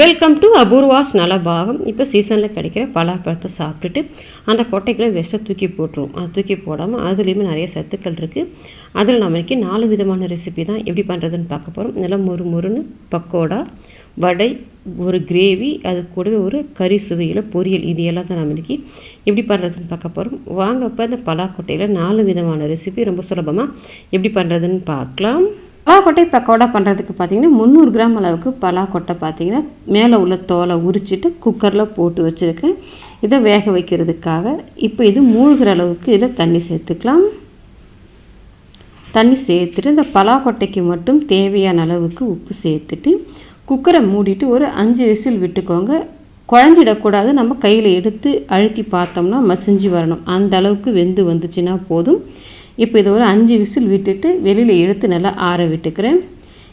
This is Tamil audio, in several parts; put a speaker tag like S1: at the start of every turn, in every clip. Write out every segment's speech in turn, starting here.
S1: வெல்கம் டு அபூர்வாஸ் நலபாகம் இப்போ சீசனில் கிடைக்கிற பலாப்பழத்தை சாப்பிட்டுட்டு அந்த கொட்டைகளை விஷத்தை தூக்கி போட்டுருவோம் அது தூக்கி போடாமல் அதுலேயுமே நிறைய சத்துக்கள் இருக்குது அதில் நம்மளுக்கு நாலு விதமான ரெசிபி தான் எப்படி பண்ணுறதுன்னு பார்க்க போகிறோம் நல்லா மொறு மொறுன்னு பக்கோடா வடை ஒரு கிரேவி அது கூடவே ஒரு கறி சுவையில் பொரியல். இது எல்லாம் தான் நம்மளுக்கு எப்படி பண்ணுறதுன்னு பார்க்க போகிறோம் வாங்க இப்போ இந்த பலாக்கொட்டையில் நாலு விதமான ரெசிபி ரொம்ப சுலபமாக எப்படி பண்ணுறதுன்னு பார்க்கலாம். பலாக்கொட்டை பக்கோடா பண்ணுறதுக்கு பார்த்தீங்கன்னா முந்நூறு கிராம் அளவுக்கு பலாக்கொட்டை பார்த்தீங்கன்னா மேலே உள்ள தோலை உரிச்சிட்டு குக்கரில் போட்டு வச்சுருக்கேன். இதை வேக வைக்கிறதுக்காக இப்போ இது மூழ்கிற அளவுக்கு இதில் தண்ணி சேர்த்துக்கலாம். தண்ணி சேர்த்துட்டு இந்த பலாக்கொட்டைக்கு மட்டும் தேவையான அளவுக்கு உப்பு சேர்த்துட்டு குக்கரை மூடிட்டு ஒரு அஞ்சு விசில் விட்டுக்கோங்க. குழஞ்சிடக்கூடாது. நம்ம கையில் எடுத்து அழுத்தி பார்த்தோம்னா மசிஞ்சு வரணும். அந்த அளவுக்கு வெந்து வந்துச்சுன்னா போதும். இப்போ இதை ஒரு அஞ்சு விசில் விட்டுட்டு வெளியில் எடுத்து நல்லா ஆற விட்டுக்கிறேன்.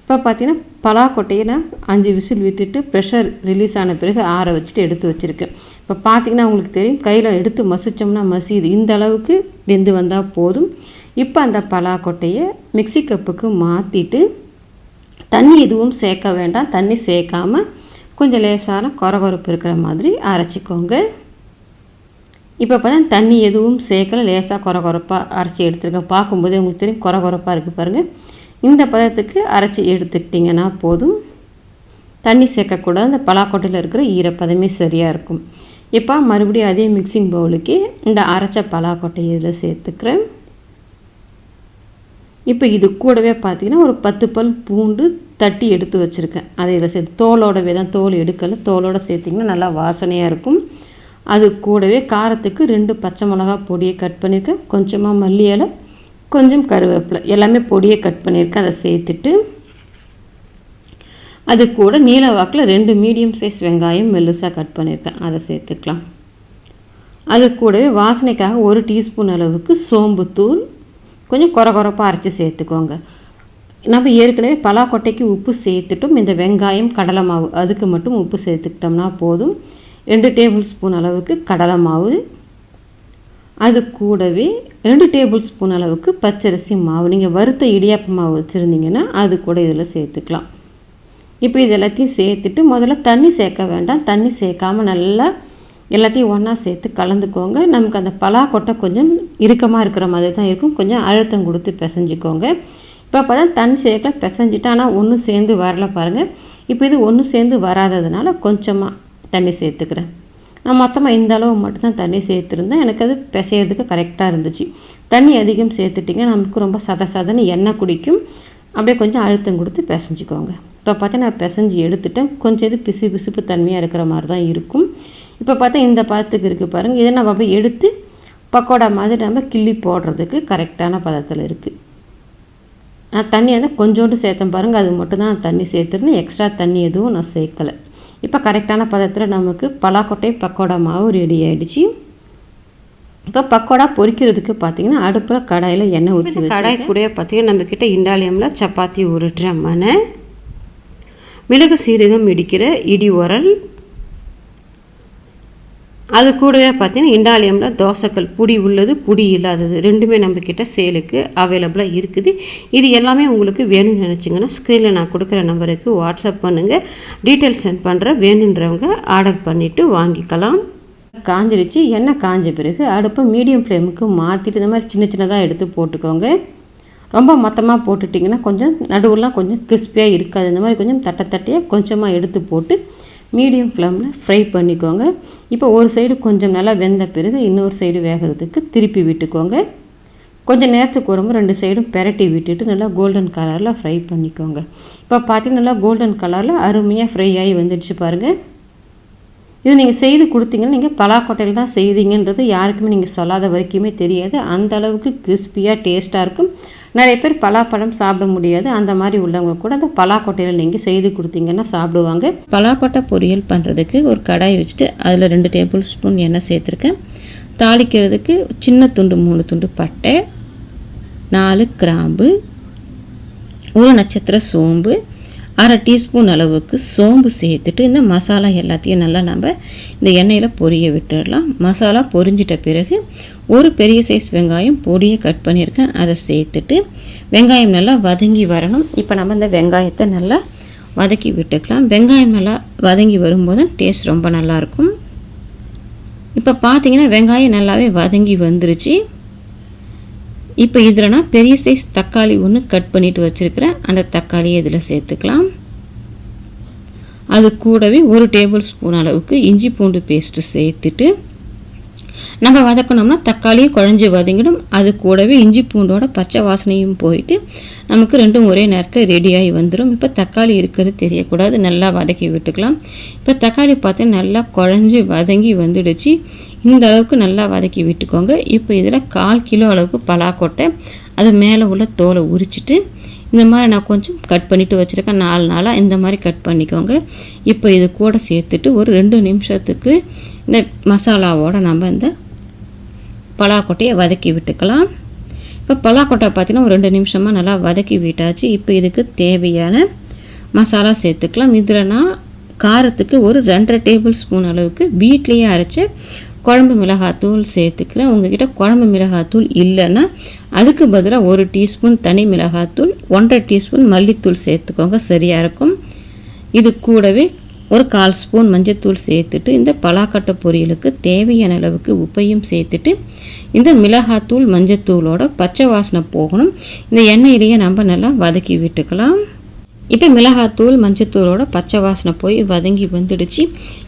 S1: இப்போ பார்த்தீங்கன்னா பலாக்கொட்டையை நான் அஞ்சு விசில் விட்டுட்டு ப்ரெஷர் ரிலீஸ் ஆன பிறகு ஆற வச்சுட்டு எடுத்து வச்சுருக்கேன். இப்போ பார்த்தீங்கன்னா உங்களுக்கு தெரியும் கையில் எடுத்து மசித்தோம்னா மசியுது. இந்த அளவுக்கு வெந்து வந்தால் போதும். இப்போ அந்த பலாக்கொட்டையை மிக்சி கப்புக்கு மாற்றிட்டு தண்ணி எதுவும் சேர்க்க வேண்டாம். தண்ணி சேர்க்காம கொஞ்சம் லேசான கொரகொரப்பு இருக்கிற மாதிரி அரைச்சிக்கோங்க. இப்போ பார்த்தா தண்ணி எதுவும் சேர்க்கல. லேசாக கொரகொரப்பாக அரைச்சி எடுத்துருக்கேன். பார்க்கும்போதே உங்களுக்கு தெரியும் கொரகொரப்பாக இருக்குது பாருங்கள் இந்த பதத்துக்கு அரைச்சி எடுத்துக்கிட்டிங்கன்னா போதும். தண்ணி சேர்க்கக்கூடாது. அந்த பலாக்கொட்டையில் இருக்கிற ஈரப்பதமே சரியாக இருக்கும். இப்போ மறுபடியும் அதே மிக்சிங் பவுலுக்கு இந்த அரைச்ச பலாக்கொட்டை இதில் சேர்த்துக்கிறேன். இப்போ இது கூடவே பார்த்தீங்கன்னா ஒரு பத்து பல் பூண்டு தட்டி எடுத்து வச்சுருக்கேன். அதை இதில் சேர்த்து தோலோடவே தான் தோல் எடுக்கலை. தோலோடு சேர்த்திங்கன்னா நல்லா வாசனையாக இருக்கும். அது கூடவே காரத்துக்கு ரெண்டு பச்சை மிளகா பொடியை கட் பண்ணியிருக்கேன். கொஞ்சமாக மல்லி இலை கொஞ்சம் கருவேப்பிலை. எல்லாமே பொடியை கட் பண்ணியிருக்கேன். அதை சேர்த்துட்டு அது கூட நீல வாக்கில் ரெண்டு மீடியம் சைஸ் வெங்காயம் மெல்லுசாக கட் பண்ணியிருக்கேன். அதை சேர்த்துக்கலாம். அது கூடவே வாசனைக்காக ஒரு டீஸ்பூன் அளவுக்கு சோம்பு தூள். கொஞ்சம் குறை குறைப்பாக அரைச்சி சேர்த்துக்கோங்க. நம்ம ஏற்கனவே பலாக்கொட்டைக்கு உப்பு சேர்த்துட்டும். இந்த வெங்காயம் கடலை மாவு அதுக்கு மட்டும் உப்பு சேர்த்துக்கிட்டோம்னா போதும். ரெண்டு டேபிள் ஸ்பூன் அளவுக்கு கடலை மாவு. அது கூடவே ரெண்டு டேபிள் ஸ்பூன் அளவுக்கு பச்சரிசி மாவு. நீங்கள் வறுத்த இடியாப்ப மாவு வச்சுருந்தீங்கன்னா அது கூட இதில் சேர்த்துக்கலாம். இப்போ இது எல்லாத்தையும் சேர்த்துட்டு முதல்ல தண்ணி சேர்க்க வேண்டாம். தண்ணி சேர்க்காம நல்லா எல்லாத்தையும் ஒன்றா சேர்த்து கலந்துக்கோங்க. நமக்கு அந்த பலாக்கொட்டை கொஞ்சம் இறுக்கமாக இருக்கிற மாதிரி தான் இருக்கும். கொஞ்சம் அழுத்தம் கொடுத்து பிசைஞ்சிக்கோங்க. இப்போ அப்போ தான் தண்ணி சேர்க்கல பிசைஞ்சிட்டு ஆனால் ஒன்று சேர்ந்து வரல பாருங்கள் இப்போ இது ஒன்று சேர்ந்து வராததுனால கொஞ்சமாக தண்ணி சேர்த்துக்கிறேன். நான் மொத்தமாக இந்த அளவு மட்டும்தான் தண்ணி சேர்த்துருந்தேன். எனக்கு அது பிசையிறதுக்கு கரெக்டாக இருந்துச்சு. தண்ணி அதிகம் சேர்த்துட்டிங்க நமக்கு ரொம்ப சத சதன்னு எண்ணெய் குடிக்கும். அப்படியே கொஞ்சம் அழுத்தம் கொடுத்து பிசைஞ்சிக்கோங்க. இப்போ பார்த்தா நான் பிசைஞ்சு எடுத்துட்டேன். கொஞ்சம் இது பிசு பிசுப்பு தன்மையாக இருக்கிற மாதிரி தான் இருக்கும். இப்போ பார்த்தா இந்த பதத்துக்கு இருக்குது பாருங்கள் இதை நம்ம அப்படியே எடுத்து பக்கோடா மாதிரி நம்ம கிள்ளி போடுறதுக்கு கரெக்டான பதத்தில் இருக்குது நான் தண்ணி வந்து கொஞ்சோண்டு சேர்த்தேன் பாருங்கள் அது மட்டும் தான் நான் தண்ணி சேர்த்துருந்தேன். எக்ஸ்ட்ரா தண்ணி எதுவும் நான் சேர்க்கலை. இப்போ கரெக்டான பதத்தில் நமக்கு பலாக்கொட்டை பக்கோடா மாவு ரெடி ஆகிடுச்சு இப்போ பக்கோடா பொரிக்கிறதுக்கு பார்த்தீங்கன்னா அடுப்பில் கடாயில் எண்ணெய் ஊற்றி கடாய் கூட பார்த்தீங்கன்னா நம்மக்கிட்ட இண்டாலியமில் சப்பாத்தி உருட்டுற மனை மிளகு சீரகம் இடிக்கிற இடி உரல் அது கூடவே பார்த்தீங்கன்னா இண்டாலியமில் தோசைக்கல் புடி உள்ளது புடி இல்லாதது. ரெண்டுமே நம்மக்கிட்ட சேலுக்கு அவைலபிளாக இருக்குது. இது எல்லாமே உங்களுக்கு வேணும்னு நினச்சிங்கன்னா ஸ்க்ரீனில் நான் கொடுக்குற நம்பருக்கு வாட்ஸ்அப் பண்ணுங்கள் டீட்டெயில்ஸ் சென்ட் பண்ணுற வேணுன்றவங்க ஆர்டர் பண்ணிவிட்டு வாங்கிக்கலாம். காஞ்சிடுச்சு. எண்ணெய் காஞ்ச பிறகு அடுப்பை மீடியம் ஃப்ளேமுக்கு மாற்றிட்டு இந்த மாதிரி சின்ன சின்னதாக எடுத்து போட்டுக்கோங்க. ரொம்ப மொத்தமாக போட்டுட்டிங்கன்னா கொஞ்சம் நடுவுலாம் கொஞ்சம் கிறிஸ்பியாக இருக்காது. இந்த மாதிரி கொஞ்சம் தட்டை தட்டையாக கொஞ்சமாக எடுத்து போட்டு மீடியம் ஃப்ளேமில் ஃப்ரை பண்ணிக்கோங்க. இப்போ ஒரு சைடு கொஞ்சம் நல்லா வெந்த பிறகு இன்னொரு சைடு வேகிறதுக்கு திருப்பி விட்டுக்கோங்க. கொஞ்சம் நேரத்துக்கு வரும்போது ரெண்டு சைடும் பெரட்டி விட்டுட்டு நல்லா கோல்டன் கலரில் ஃப்ரை பண்ணிக்கோங்க. இப்போ பார்த்தீங்கன்னா நல்லா கோல்டன் கலரில் அருமையாக ஃப்ரை ஆகி வந்துடுச்சு பாருங்கள் இது நீங்கள் செய்து கொடுத்தீங்கன்னா நீங்கள் பலாக்கொட்டையில் தான் செய்தீங்கன்றது யாருக்குமே நீங்கள் சொல்லாத வரைக்குமே தெரியாது. அந்த அளவுக்கு கிறிஸ்பியாக டேஸ்ட்டாக இருக்கும். நிறைய பேர் பலாப்பழம் சாப்பிட முடியாது. அந்த மாதிரி உள்ளவங்க கூட அந்த பலாக்கொட்டையில் நீங்கள் செய்து கொடுத்தீங்கன்னா சாப்பிடுவாங்க. பலாக்கொட்டை பொரியல் பண்ணுறதுக்கு ஒரு கடாய் வச்சுட்டு அதில் ரெண்டு டேபிள் ஸ்பூன் எண்ணெய் சேர்த்துருக்கேன். தாளிக்கிறதுக்கு சின்ன துண்டு மூணு துண்டு பட்டை நாலு கிராம்பு ஒரு நட்சத்திர சோம்பு அரை டீஸ்பூன் அளவுக்கு சோம்பு சேர்த்துட்டு இந்த மசாலா எல்லாத்தையும் நல்லா நம்ம இந்த எண்ணெயில் பொரிய விட்டுடலாம். மசாலா பொரிஞ்சிட்ட பிறகு ஒரு பெரிய சைஸ் வெங்காயம் பொடியை கட் பண்ணியிருக்கேன். அதை சேர்த்துட்டு வெங்காயம் நல்லா வதங்கி வரணும். இப்போ நம்ம இந்த வெங்காயத்தை நல்லா வதக்கி விட்டுக்கலாம். வெங்காயம் நல்லா வதங்கி வரும்போது டேஸ்ட் ரொம்ப நல்லாயிருக்கும் இப்போ பார்த்தீங்கன்னா வெங்காயம் நல்லாவே வதங்கி வந்துருச்சு. இப்போ இதில் நான் பெரிய சைஸ் தக்காளி ஒன்று கட் பண்ணிட்டு வச்சுருக்கிறேன். அந்த தக்காளியை இதில் சேர்த்துக்கலாம். அது கூடவே ஒரு டேபிள் ஸ்பூன் அளவுக்கு இஞ்சி பூண்டு பேஸ்ட்டு சேர்த்துட்டு நம்ம வதக்கணும்னா தக்காளியும் குழஞ்சி வதங்கிடும். அது கூடவே இஞ்சி பூண்டோட பச்சை வாசனையும் போயிட்டு நமக்கு ரெண்டும் ஒரே நேரத்தில் ரெடியாகி வந்துடும் இப்போ தக்காளி இருக்கிறது தெரியக்கூடாது. நல்லா வதக்கி விட்டுக்கலாம். இப்போ தக்காளி பார்த்தீங்கன்னா நல்லா குழஞ்சி வதங்கி வந்துடுச்சு. இந்த அளவுக்கு நல்லா வதக்கி விட்டுக்கோங்க. இப்போ இதில் கால் கிலோ அளவுக்கு பலாக்கொட்டை அது மேலே உள்ள தோலை உரிச்சிட்டு இந்த மாதிரி நான் கொஞ்சம் கட் பண்ணிவிட்டு வச்சுருக்கேன். நாலு நாளாக இந்த மாதிரி கட் பண்ணிக்கோங்க. இப்போ இது கூட சேர்த்துட்டு ஒரு ரெண்டு நிமிஷத்துக்கு இந்த மசாலாவோட நம்ம இந்த பலாக்கொட்டையை வதக்கி விட்டுக்கலாம். இப்போ பலாக்கொட்டை பார்த்தீங்கன்னா ஒரு ரெண்டு நிமிஷமாக நல்லா வதக்கி விட்டாச்சு. இப்போ இதுக்கு தேவையான மசாலா சேர்த்துக்கலாம். இதில் நான் காரத்துக்கு ஒரு ரெண்டரை டேபிள் ஸ்பூன் அளவுக்கு வீட்லேயே அரைச்ச குழம்பு மிளகாத்தூள் சேர்த்துக்கிறேன். உங்ககிட்ட குழம்பு மிளகாத்தூள் இல்லைன்னா அதுக்கு பதிலாக ஒரு டீஸ்பூன் தனி மிளகாத்தூள் ஒன்றரை டீஸ்பூன் மல்லித்தூள் சேர்த்துக்கோங்க. சரியாக இருக்கும். இது கூடவே ஒரு கால் ஸ்பூன் மஞ்சத்தூள் சேர்த்துட்டு இந்த பலாக்கட்டை பொரியலுக்கு தேவையான அளவுக்கு உப்பையும் சேர்த்துட்டு இந்த மிளகாத்தூள் மஞ்சத்தூளோட பச்சை வாசனை போகணும். இந்த எண்ணெயிலேயே நம்ம நல்லா வதக்கி விட்டுக்கலாம். இப்போ மிளகாத்தூள் மஞ்சத்தூளோட பச்சை வாசனை போய் வதங்கி வந்துடுச்சு.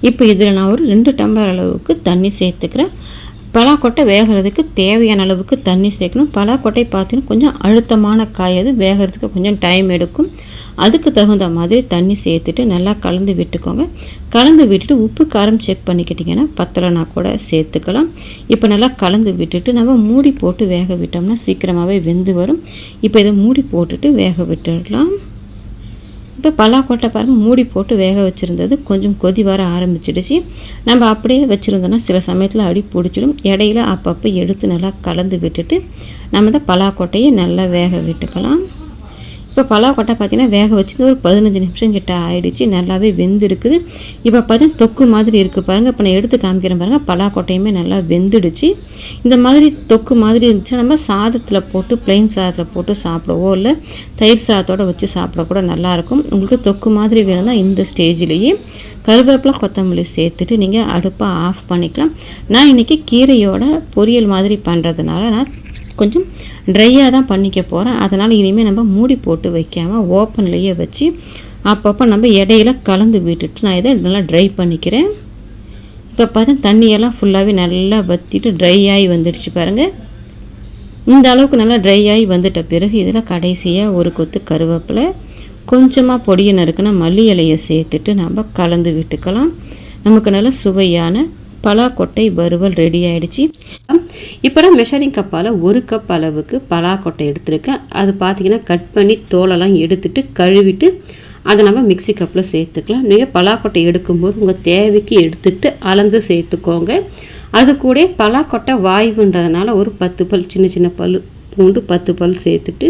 S1: இப்போ இதில் நான் ஒரு ரெண்டு டம்ளர் அளவுக்கு தண்ணி சேர்த்துக்கிறேன். பலாக்கொட்டை வேகிறதுக்கு தேவையான அளவுக்கு தண்ணி சேர்க்கணும். பலாக்கொட்டை பார்த்தீங்கன்னா கொஞ்சம் அழுத்தமான காய் அது வேகிறதுக்கு கொஞ்சம் டைம் எடுக்கும். அதுக்கு தகுந்த மாதிரி தண்ணி சேர்த்துட்டு நல்லா கலந்து விட்டுக்கோங்க. கலந்து விட்டுட்டு உப்பு காரம் செக் பண்ணிக்கிட்டிங்கன்னா பத்தலைனா கூட சேர்த்துக்கலாம். இப்போ நல்லா கலந்து விட்டுட்டு நம்ம மூடி போட்டு வேக விட்டோம்னா சீக்கிரமாகவே வெந்து வரும். இப்போ இதை மூடி போட்டுட்டு வேக விட்டுடலாம். இப்போ பலாக்கொட்டை பாருங்கள் மூடி போட்டு வேக வச்சுருந்தது கொஞ்சம் கொதி வர ஆரம்பிச்சிடுச்சு. நம்ம அப்படியே வச்சுருந்தோன்னா சில சமயத்தில் அடி பிடிச்சிடும். இடையில அப்பப்போ எடுத்து நல்லா கலந்து விட்டுட்டு நம்ம இந்த பலாக்கொட்டையை நல்லா வேக விட்டுக்கலாம். இப்போ பலாக்கொட்டை பார்த்தீங்கன்னா வேக வச்சு ஒரு பதினஞ்சு நிமிஷம் கிட்ட ஆயிடுச்சு. நல்லாவே வெந்திருக்குது. இப்போ பார்த்தீங்கன்னா தொக்கு மாதிரி இருக்குது பாருங்கள் இப்போ நான் எடுத்து காமிக்கிறேன் பாருங்கள் பலாக்கொட்டையுமே நல்லா வெந்துடுச்சு. இந்த மாதிரி தொக்கு மாதிரி இருந்துச்சுன்னா நம்ம சாதத்தில் போட்டு பிளெயின் சாதத்தில் போட்டு சாப்பிடவோ இல்லை தயிர் சாதத்தோடு வச்சு சாப்பிட கூட நல்லாயிருக்கும் உங்களுக்கு தொக்கு மாதிரி வேணும்னா இந்த ஸ்டேஜ்லேயே கருவேப்பிலை கொத்தமல்லி சேர்த்துட்டு நீங்கள் அடுப்பை ஆஃப் பண்ணிக்கலாம். நான் இன்றைக்கி கீரையோட பொரியல் மாதிரி பண்ணுறதுனால நான் கொஞ்சம் ட்ரையாக தான் பண்ணிக்க போகிறேன் அதனால் இனிமேல் நம்ம மூடி போட்டு வைக்காமல் ஓப்பன்லேயே வச்சு அப்பப்போ நம்ம இடையில கலந்து விட்டுட்டு நான் இதை நல்லா ட்ரை பண்ணிக்கிறேன். இப்போ பார்த்தா தண்ணியெல்லாம் ஃபுல்லாகவே நல்லா வற்றிட்டு ட்ரை ஆகி வந்துடுச்சு பாருங்கள் இந்த அளவுக்கு நல்லா ட்ரை ஆகி வந்துட்ட பிறகு இதில் கடைசியாக ஒரு கொத்து கருவேப்பிலை கொஞ்சமாக பொடியை நறுக்குனா மல்லி இலையை சேர்த்துட்டு நம்ம கலந்து விட்டுக்கலாம். நமக்கு நல்ல சுவையான பலாக்கொட்டை வறுவல் ரெடி ஆகிடுச்சி இப்போ நான் மெஷரிங் கப்பால் ஒரு கப் அளவுக்கு பலாக்கொட்டை எடுத்திருக்கேன். அது பார்த்தீங்கன்னா கட் பண்ணி தோலெல்லாம் எடுத்துட்டு கழுவிட்டு அதை நம்ம மிக்ஸி கப்பில் சேர்த்துக்கலாம். நீங்கள் பலாக்கொட்டை எடுக்கும்போது உங்கள் தேவைக்கு எடுத்துட்டு அளந்து சேர்த்துக்கோங்க. அது கூட பலாக்கொட்டை வாய்வுன்றதுனால ஒரு பத்து பல் சின்ன சின்ன பல் பூண்டு பத்து பல் சேர்த்துட்டு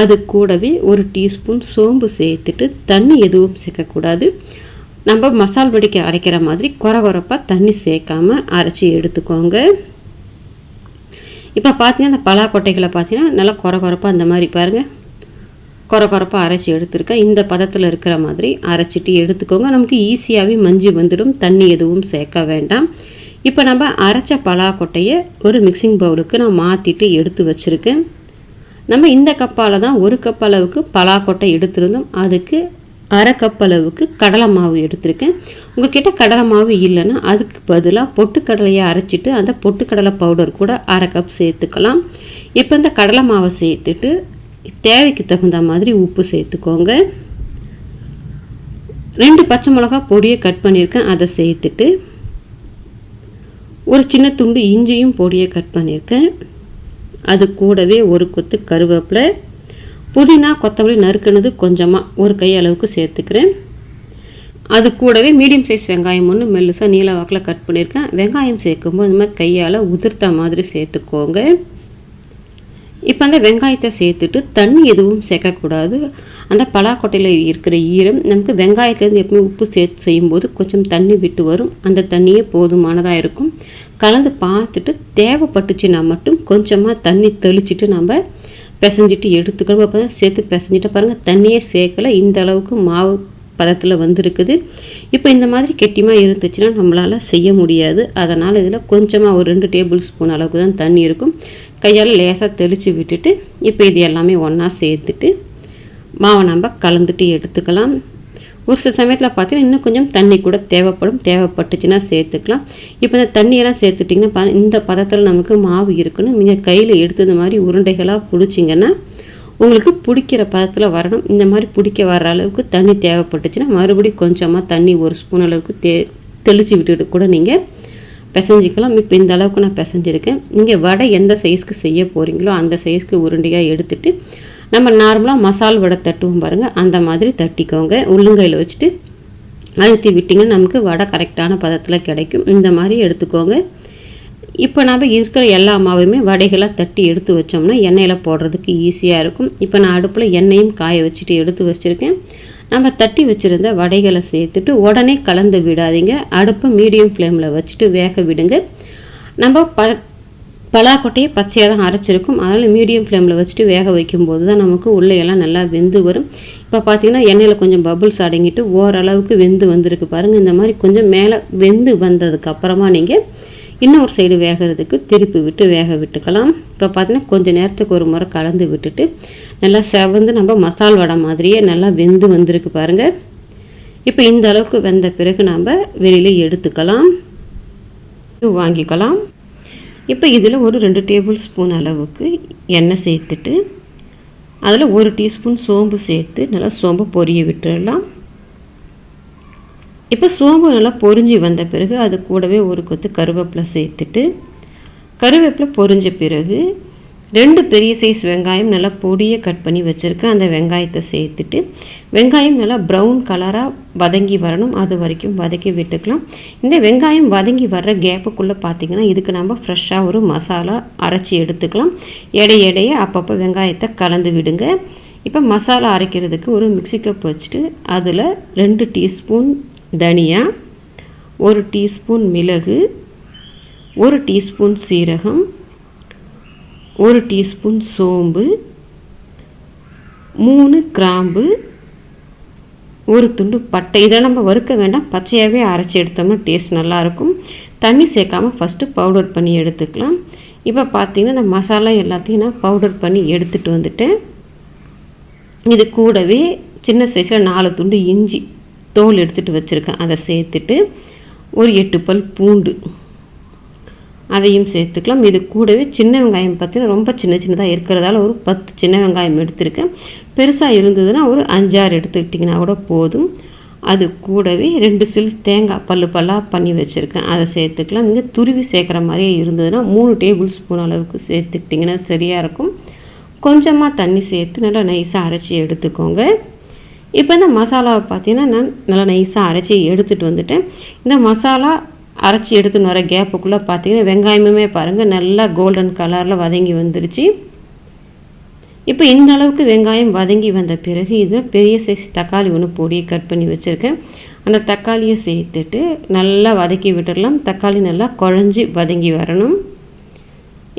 S1: அது கூடவே ஒரு டீஸ்பூன் சோம்பு சேர்த்துட்டு தண்ணி எதுவும் சேர்க்கக்கூடாது. நம்ம மசால் வடிக்க அரைக்கிற மாதிரி குறை குறைப்பாக தண்ணி சேர்க்காம அரைச்சி எடுத்துக்கோங்க. இப்போ பார்த்தீங்கன்னா இந்த பலாக்கொட்டைகளை பார்த்தீங்கன்னா நல்லா குறை குறைப்பாக அந்த மாதிரி பாருங்கள் குறை குறைப்பாக அரைச்சி எடுத்துருக்கேன். இந்த பதத்தில் இருக்கிற மாதிரி அரைச்சிட்டு எடுத்துக்கோங்க. நமக்கு ஈஸியாகவே மஞ்சி வந்துடும். தண்ணி எதுவும் சேர்க்க வேண்டாம். இப்போ நம்ம அரைச்ச பலாக்கொட்டையை ஒரு மிக்சிங் பவுலுக்கு நான் மாற்றிட்டு எடுத்து வச்சுருக்கேன். நம்ம இந்த கப்பால் தான் ஒரு கப் அளவுக்கு பலாக்கொட்டை எடுத்திருந்தோம். அதுக்கு அரை கப் அளவுக்கு கடலை மாவு எடுத்திருக்கேன். உங்ககிட்ட கடலை மாவு இல்லைன்னா அதுக்கு பதிலாக பொட்டுக்கடலையை அரைச்சிட்டு அந்த பொட்டுக்கடலை பவுடர் கூட அரை கப் சேர்த்துக்கலாம். இப்போ இந்த கடலை மாவை சேர்த்துட்டு தேவைக்கு தகுந்த மாதிரி உப்பு சேர்த்துக்கோங்க. ரெண்டு பச்சை மிளகா பொடியை கட் பண்ணியிருக்கேன். அதை சேர்த்துட்டு ஒரு சின்ன துண்டு இஞ்சியும் பொடியை கட் பண்ணியிருக்கேன். அது கூடவே ஒரு கொத்து கருவேப்பிலை புதினா கொத்தமல்லி நறுக்கினது கொஞ்சமாக ஒரு கை அளவுக்கு சேர்த்துக்கிறேன். அது கூடவே மீடியம் சைஸ் வெங்காயம் ஒன்று மெல்லுசாக நீல வாக்கில் கட் பண்ணியிருக்கேன். வெங்காயம் சேர்க்கும்போது இந்த மாதிரி கையால் உதிர்த்த மாதிரி சேர்த்துக்கோங்க. இப்போ அந்த வெங்காயத்தை சேர்த்துட்டு தண்ணி எதுவும் சேர்க்கக்கூடாது. அந்த பலாக்கொட்டையில் இருக்கிற ஈரம் நமக்கு வெங்காயத்துலேருந்து எப்பவுமே உப்பு சேர்த்து செய்யும்போது கொஞ்சம் தண்ணி விட்டு வரும். அந்த தண்ணியே போதுமானதாக இருக்கும். கலந்து பார்த்துட்டு தேவைப்பட்டுச்சுன்னா மட்டும் கொஞ்சமாக தண்ணி தெளிச்சிட்டு நம்ம பிசைஞ்சிட்டு எடுத்துக்கணும் அப்போ தான் சேர்த்து பிசைஞ்சிட்டு பாருங்கள் தண்ணியே சேர்க்கலை. இந்த அளவுக்கு மாவு பதத்தில் வந்திருக்குது. இப்போ இந்த மாதிரி கெட்டியமாக இருந்துச்சுன்னா நம்மளால் செய்ய முடியாது. அதனால் இதில் கொஞ்சமாக ஒரு ரெண்டு டேபிள் ஸ்பூன் அளவுக்கு தான் தண்ணி இருக்கும். கையால் லேசாக தெளித்து விட்டுட்டு இப்போ இது எல்லாமே ஒன்றா சேர்த்துட்டு மாவை நம்ம கலந்துட்டு எடுத்துக்கலாம். ஒரு சில சமயத்தில் பார்த்தீங்கன்னா இன்னும் கொஞ்சம் தண்ணி கூட தேவைப்படும் தேவைப்பட்டுச்சுன்னா சேர்த்துக்கலாம். இப்போ இந்த தண்ணியெல்லாம் சேர்த்துட்டிங்கன்னா இந்த பதத்தில் நமக்கு மாவு இருக்கணும். நீங்கள் கையில் எடுத்து இந்த மாதிரி உருண்டைகளாக பிடிச்சிங்கன்னா உங்களுக்கு பிடிக்கிற பதத்தில் வரணும். இந்த மாதிரி பிடிக்க வர்ற அளவுக்கு தண்ணி தேவைப்பட்டுச்சுன்னா மறுபடியும் கொஞ்சமாக தண்ணி ஒரு ஸ்பூன் அளவுக்கு தே தெளித்து விட்டுட்டு கூட நீங்கள் பிசைஞ்சிக்கலாம். இப்போ இந்த அளவுக்கு நான் பிசைஞ்சிருக்கேன். நீங்கள் வடை எந்த சைஸ்க்கு செய்ய போகிறீங்களோ அந்த சைஸ்க்கு உருண்டையாக எடுத்துகிட்டு நம்ம நார்மலாக மசால் வடை தட்டுவோம் பாருங்கள் அந்த மாதிரி தட்டிக்கோங்க. உள்ளங்கையில் வச்சுட்டு அழுத்தி விட்டிங்கன்னா நமக்கு வடை கரெக்டான பதத்தில் கிடைக்கும். இந்த மாதிரி எடுத்துக்கோங்க. இப்போ நம்ம இருக்கிற எல்லா மாவையுமே வடைகளாக தட்டி எடுத்து வச்சோம்னா எண்ணெயில் போடுறதுக்கு ஈஸியாக இருக்கும். இப்போ நான் அடுப்பில் எண்ணெயும் காய வச்சுட்டு எடுத்து வச்சுருக்கேன். நம்ம தட்டி வச்சுருந்த வடைகளை சேர்த்துட்டு உடனே கலந்து விடாதீங்க. அடுப்பை மீடியம் ஃப்ளேமில் வச்சுட்டு வேக விடுங்க. நம்ம ப பலாக்கொட்டையை பச்சையாக தான் அரைச்சிருக்கும். அதனால் மீடியம் ஃப்ளேமில் வச்சுட்டு வேக வைக்கும்போது தான் நமக்கு உள்ளையெல்லாம் நல்லா வெந்து வரும். இப்போ பார்த்தீங்கன்னா எண்ணெயில் கொஞ்சம் பபுள்ஸ் அடங்கிட்டு ஓரளவுக்கு வெந்து வந்திருக்கு பாருங்கள் இந்த மாதிரி கொஞ்சம் மேலே வெந்து வந்ததுக்கு அப்புறமா நீங்கள் இன்னொரு சைடு வேகிறதுக்கு திருப்பி விட்டு வேக விட்டுக்கலாம். இப்போ பார்த்தீங்கன்னா கொஞ்சம் நேரத்துக்கு ஒரு முறை கலந்து விட்டுட்டு நல்லா செவந்து நம்ம மசால் வடை மாதிரியே நல்லா வெந்து வந்திருக்கு பாருங்கள் இப்போ இந்த அளவுக்கு வெந்த பிறகு நம்ம வெளியில் எடுத்துக்கலாம். வாங்கிக்கலாம். இப்போ இதில் ஒரு ரெண்டு டேபிள் ஸ்பூன் அளவுக்கு எண்ணெய் சேர்த்துட்டு அதில் ஒரு டீஸ்பூன் சோம்பு சேர்த்து நல்லா சோம்பு பொரிய விட்டுடலாம். இப்போ சோம்பு நல்லா பொரிஞ்சு வந்த பிறகு அது கூடவே ஒரு கொத்து கருவேப்பிலை சேர்த்துட்டு கருவேப்பிலை பொரிஞ்ச பிறகு ரெண்டு பெரிய சைஸ் வெங்காயம் நல்லா பொடியை கட் பண்ணி வச்சுருக்கேன் அந்த வெங்காயத்தை சேர்த்துட்டு வெங்காயம் நல்லா ப்ரௌன் கலராக வதங்கி வரணும். அது வரைக்கும் வதக்கி விட்டுக்கலாம். இந்த வெங்காயம் வதங்கி வர்ற கேப்புக்குள்ளே பார்த்திங்கன்னா இதுக்கு நம்ம ஃப்ரெஷ்ஷாக ஒரு மசாலா அரைச்சி எடுத்துக்கலாம். எடை எடையே அப்பப்போ வெங்காயத்தை கலந்து விடுங்க. இப்போ மசாலா அரைக்கிறதுக்கு ஒரு மிக்சி கப் வச்சுட்டு அதில் ரெண்டு டீஸ்பூன் தனியா ஒரு டீஸ்பூன் மிளகு ஒரு டீஸ்பூன் சீரகம் ஒரு டீஸ்பூன் சோம்பு மூணு கிராம்பு ஒரு துண்டு பட்டை. இதை நம்ம வறுக்க வேண்டாம். பச்சையாகவே அரைச்சி எடுத்தோம்னா டேஸ்ட் நல்லாயிருக்கும். தண்ணி சேர்க்காமல் ஃபஸ்ட்டு பவுடர் பண்ணி எடுத்துக்கலாம். இப்போ பார்த்தீங்கன்னா இந்த மசாலா எல்லாத்தையும் நான் பவுடர் பண்ணி எடுத்துகிட்டு வந்துட்டேன். இது கூடவே சின்ன சைஸில் நாலு துண்டு இஞ்சி தோல் எடுத்துகிட்டு வச்சுருக்கேன். அதை சேர்த்துட்டு ஒரு எட்டு பல் பூண்டு. அதையும் சேர்த்துக்கலாம். இது கூடவே சின்ன வெங்காயம் பார்த்தீங்கன்னா ரொம்ப சின்ன சின்னதாக இருக்கிறதால ஒரு பத்து சின்ன வெங்காயம் எடுத்திருக்கேன். பெருசாக இருந்ததுன்னா ஒரு அஞ்சாறு எடுத்துக்கிட்டிங்கன்னா கூட போதும். அது கூடவே ரெண்டு சில் தேங்காய் பல்லு பல்லாக பண்ணி வச்சுருக்கேன். அதை சேர்த்துக்கலாம். நீங்கள் துருவி சேர்க்குற மாதிரியே இருந்ததுன்னா மூணு டேபிள் ஸ்பூன் அளவுக்கு சேர்த்துக்கிட்டிங்கன்னா சரியாக இருக்கும். கொஞ்சமாக தண்ணி சேர்த்து நல்லா நைஸாக அரைச்சி எடுத்துக்கோங்க. இப்போ இந்த மசாலாவை பார்த்தீங்கன்னா நான் நல்லா நைஸாக அரைச்சி எடுத்துகிட்டு வந்துட்டேன். இந்த மசாலா அரைச்சி எடுத்துன்னு வர கேப்புக்குள்ளே பார்த்தீங்கன்னா வெங்காயமுமே பாருங்கள் நல்லா கோல்டன் கலரில் வதங்கி வந்துருச்சு. இப்போ இந்த அளவுக்கு வெங்காயம் வதங்கி வந்த பிறகு இதில் பெரிய சைஸ் தக்காளி ஒன்று பொடியை கட் பண்ணி வச்சுருக்கேன். அந்த தக்காளியை சேர்த்துட்டு நல்லா வதக்கி விட்டுடலாம். தக்காளி நல்லா குழஞ்சி வதங்கி வரணும்.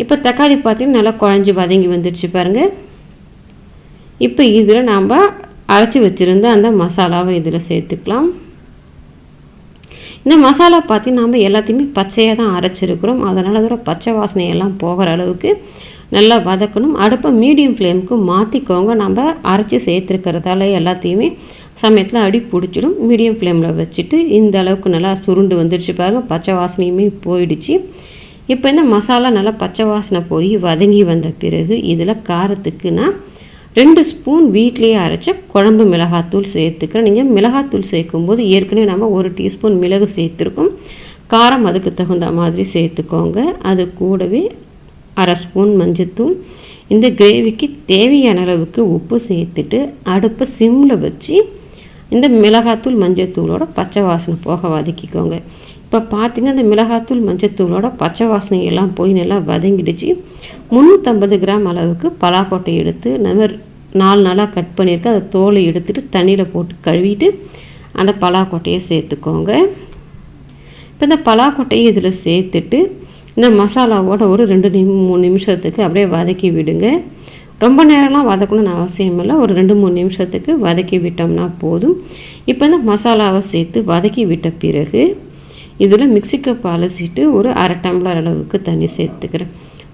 S1: இப்போ தக்காளி பார்த்திங்கன்னா நல்லா குழஞ்சி வதங்கி வந்துடுச்சு பாருங்கள் இப்போ இதில் நாம் அரைச்சி வச்சுருந்த அந்த மசாலாவை இதில் சேர்த்துக்கலாம். இந்த மசாலா பார்த்தி நாம் எல்லாத்தையுமே பச்சையாக தான் அரைச்சிருக்கிறோம். அதனால் அதோட பச்சை வாசனையெல்லாம் போகிற அளவுக்கு நல்லா வதக்கணும். அடுப்பை மீடியம் ஃப்ளேமுக்கு மாற்றிக்கோங்க நம்ம அரைச்சி சேர்த்துருக்கிறதால எல்லாத்தையுமே சமயத்தில் அடி பிடிச்சிடும். மீடியம் ஃப்ளேமில் வச்சுட்டு இந்த அளவுக்கு நல்லா சுருண்டு வந்துடுச்சு பாருங்கள் பச்சை வாசனையுமே போயிடுச்சு. இப்போ இந்த மசாலா நல்லா பச்சை வாசனை போய் வதங்கி வந்த பிறகு இதில் காரத்துக்கு நான் ரெண்டு ஸ்பூன் வீட்லேயே அரைச்ச குழம்பு மிளகாத்தூள் சேர்த்துக்கிறேன். நீங்கள் மிளகாத்தூள் சேர்க்கும்போது ஏற்கனவே நம்ம ஒரு டீஸ்பூன் மிளகு சேர்த்துருக்கோம். காரம் அதுக்கு தகுந்த மாதிரி சேர்த்துக்கோங்க. அது கூடவே அரை ஸ்பூன் மஞ்சத்தூள். இந்த கிரேவிக்கு தேவையான அளவுக்கு உப்பு சேர்த்துட்டு அடுப்பை சிம்மில் வச்சு இந்த மிளகாத்தூள் மஞ்சத்தூளோட பச்சை வாசனை போக வதக்கிக்கோங்க. இப்போ பார்த்தீங்கன்னா இந்த மிளகாத்தூள் மஞ்சத்தூளோட பச்சை வாசனை எல்லாம் போய் நல்லா வதங்கிடுச்சு. முந்நூற்றம்பது கிராம் அளவுக்கு பலாக்கொட்டை எடுத்து நம்ம நாலு நாளாக கட் பண்ணியிருக்கேன் அதை தோலை எடுத்துகிட்டு தண்ணியில் போட்டு கழுவிட்டு அந்த பலாக்கொட்டையை சேர்த்துக்கோங்க. இப்போ இந்த பலாக்கொட்டையை இதில் சேர்த்துட்டு இந்த மசாலாவோட ஒரு ரெண்டு நிமி மூணு நிமிஷத்துக்கு அப்படியே வதக்கி விடுங்க. ரொம்ப நேரம்லாம் வதக்கணும்னு அவசியம் இல்லை. ஒரு ரெண்டு மூணு நிமிஷத்துக்கு வதக்கி விட்டோம்னா போதும். இப்போ இந்த மசாலாவை சேர்த்து வதக்கி விட்ட பிறகு இதில் மிக்சி கப் அலசிட்டு ஒரு அரை டம்ளர் அளவுக்கு தண்ணி சேர்த்துக்கிறேன்.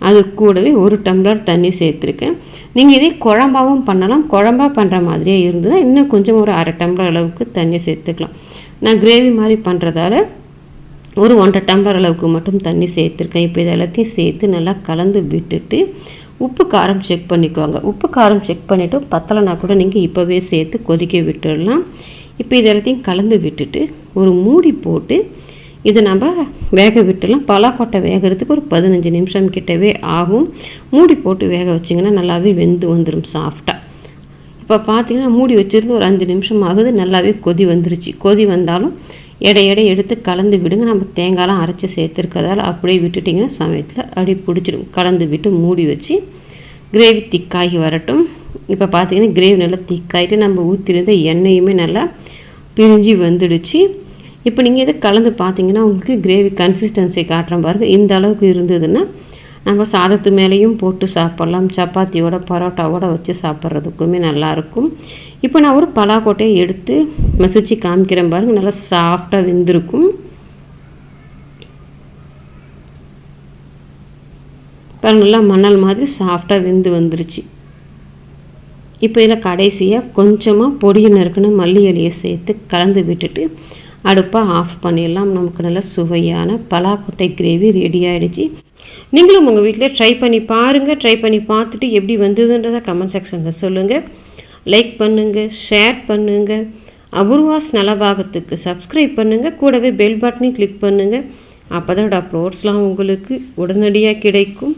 S1: அது கூடவே ஒரு டம்ளர் தண்ணி சேர்த்துருக்கேன். நீங்கள் இதே குழம்பாவும் பண்ணலாம். குழம்பா பண்ணுற மாதிரியே இருந்ததுன்னா இன்னும் கொஞ்சம் ஒரு அரை டம்ளர் அளவுக்கு தண்ணி சேர்த்துக்கலாம். நான் கிரேவி மாதிரி பண்ணுறதால ஒரு ஒன்றரை டம்ளர் அளவுக்கு மட்டும் தண்ணி சேர்த்துருக்கேன். இப்போ இது எல்லாத்தையும் சேர்த்து நல்லா கலந்து விட்டுட்டு உப்பு காரம் செக் பண்ணிக்குவாங்க உப்பு காரம் செக் பண்ணிவிட்டு பத்தலைனா கூட நீங்கள் இப்போவே சேர்த்து கொதிக்க விட்டுடலாம். இப்போ இது எல்லாத்தையும் கலந்து விட்டுட்டு ஒரு மூடி போட்டு இதை நம்ம வேக விட்டுலாம் பலாக்கொட்டை வேகிறதுக்கு ஒரு பதினஞ்சு நிமிஷம் கிட்டவே ஆகும். மூடி போட்டு வேக வச்சிங்கன்னா நல்லாவே வெந்து வந்துடும் சாஃப்டாக இப்போ பார்த்தீங்கன்னா மூடி வச்சுருந்து ஒரு அஞ்சு நிமிஷம் ஆகுது நல்லாவே கொதி வந்துருச்சு. கொதி வந்தாலும் எடை எடை எடுத்து கலந்து விடுங்க. நம்ம தேங்காயெலாம் அரைச்சி சேர்த்துருக்கிறதால அப்படியே விட்டுட்டிங்கன்னா சமயத்தில் அப்படி பிடிச்சிடும். கலந்து விட்டு மூடி வச்சு கிரேவி திக்காகி வரட்டும். இப்போ பார்த்தீங்கன்னா கிரேவி நல்லா திக்காயிட்டு நம்ம ஊற்றிருந்த எண்ணெயுமே நல்லா பிரிஞ்சு வந்துடுச்சு. இப்போ நீங்கள் இதை கலந்து பார்த்தீங்கன்னா உங்களுக்கு கிரேவி கன்சிஸ்டன்சி காட்டுறேன் பாருங்க. இந்த அளவுக்கு இருந்ததுன்னா நம்ம சாதத்து மேலேயும் போட்டு சாப்பிட்லாம். சப்பாத்தியோட பரோட்டாவோட வச்சு சாப்பிட்றதுக்குமே நல்லாயிருக்கும் இப்போ நான் ஒரு பலாக்கோட்டையை எடுத்து மசிச்சு காமிக்கிறேன் பாருங்கள் நல்லா சாஃப்டாக வெந்திருக்கும். பாருங்க நல்லா மணல் மாதிரி சாஃப்டாக வெந்து வந்துருச்சு. இப்போ இதில் கடைசியாக கொஞ்சமாக பொடியை நறுக்குன்னு மல்லி இலையை சேர்த்து கலந்து விட்டுட்டு அடுப்பை ஆஃப் பண்ணிடலாம். நமக்கு நல்ல சுவையான பலாக்கொட்டை கிரேவி ரெடி ஆகிடுச்சு நீங்களும் உங்கள் வீட்டில் ட்ரை பண்ணி பாருங்கள் ட்ரை பண்ணி பார்த்துட்டு எப்படி வந்ததுன்றதை கமெண்ட் செக்ஷனில் சொல்லுங்கள் லைக் பண்ணுங்கள் ஷேர் பண்ணுங்கள் அபூர்வாஸ் நலபாகத்துக்கு சப்ஸ்கிரைப் பண்ணுங்கள் கூடவே பெல் பட்டனையும் கிளிக் பண்ணுங்கள் அப்போ தான் அப்லோட்ஸ்லாம் உங்களுக்கு உடனடியாக கிடைக்கும்.